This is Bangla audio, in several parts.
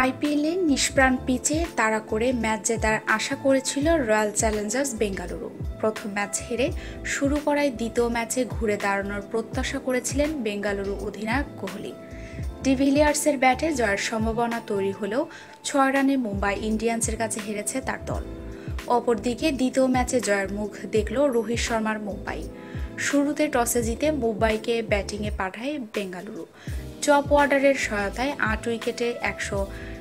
আইপিএলে নিষ্প্রাণ পিচে তাড়া করে ম্যাচ জেতার আশা করেছিল রয়্যাল চ্যালেঞ্জার্স বেঙ্গালুরু। প্রথম ম্যাচ হেরে শুরু করায় দ্বিতীয় ম্যাচে ঘুরে দাঁড়ানোর প্রত্যাশা করেছিলেন বেঙ্গালুরু অধিনায়ক কোহলি। ডিভিলিয়ার্সের ব্যাটে জয়ের সম্ভাবনা তৈরি হলেও ছয় রানে মুম্বাই ইন্ডিয়ান্সের কাছে হেরেছে তার দল। অপরদিকে দ্বিতীয় ম্যাচে জয়ের মুখ দেখল রোহিত শর্মার মুম্বাই। শুরুতে টসে জিতে মুম্বাইকে ব্যাটিংয়ে পাঠায় বেঙ্গালুরু। চপ ওয়ার্ডারের সহায়তায় আট উইকেটে একশো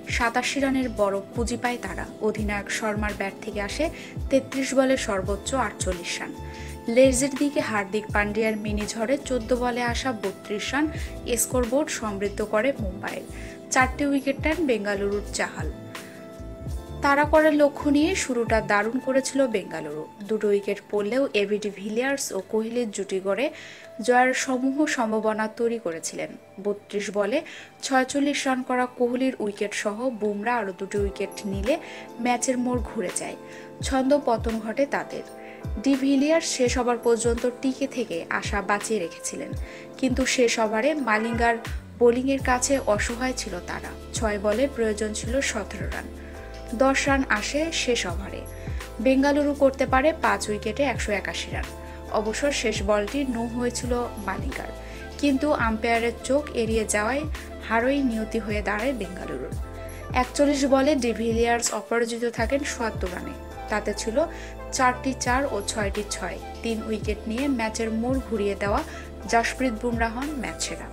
সাতাশি রানের বড় পুঁজি পায় তারা। অধিনায়ক শর্মার ব্যাট থেকে আসে তেত্রিশ বলে সর্বোচ্চ আটচল্লিশ রান। লেজের দিকে হার্দিক পান্ডিয়ার মিনি ঝড়ে চোদ্দ বলে আসা বত্রিশ রান স্কোরবোর্ড সমৃদ্ধ করে মুম্বাইয়ের। চারটি উইকেট নেন বেঙ্গালুরুর চাহাল তাড়া করার লক্ষ্য নিয়ে শুরুটা দারুণ করেছিল বেঙ্গালুরু। দুটো উইকেট পড়লেও এভিডি ভিলিয়ার্স ও কোহলির জুটি গড়ে জয়ের সমূহ সম্ভাবনা তৈরি করেছিলেন। বত্রিশ বলে ছয়চল্লিশ রান করা কোহলির উইকেট সহ বুমরা আরও দুটি উইকেট নিলে ম্যাচের মোড় ঘুরে যায়। ছন্দ পতন ঘটে তাদের। ডি ভিলিয়ার্স শেষ ওভার পর্যন্ত টিকে থেকে আশা বাঁচিয়ে রেখেছিলেন। কিন্তু শেষ ওভারে মালিঙ্গার বোলিংয়ের কাছে অসহায় ছিল তারা। ছয় বলে প্রয়োজন ছিল সতেরো রান। দশ রান আসে শেষ ওভারে। বেঙ্গালুরু করতে পারে পাঁচ উইকেটে একশো একাশি রান। অবশ্য শেষ বলটি নো হয়েছিল মালিঙ্গার কিন্তু আম্পায়ারের চোখ এড়িয়ে যাওয়ায় হারই নিয়তি হয়ে দাঁড়ায় বেঙ্গালুরুর। একচল্লিশ বলে ডিভিলিয়ার্স অপরাজিত থাকেন সোয়াত্তর রানে। তাতে ছিল চারটি চার ও ছয়টি ছয়। তিন উইকেট নিয়ে ম্যাচের মোড় ঘুরিয়ে দেওয়া জাসপ্রীত বুমরাহ হন ম্যাচ সেরা।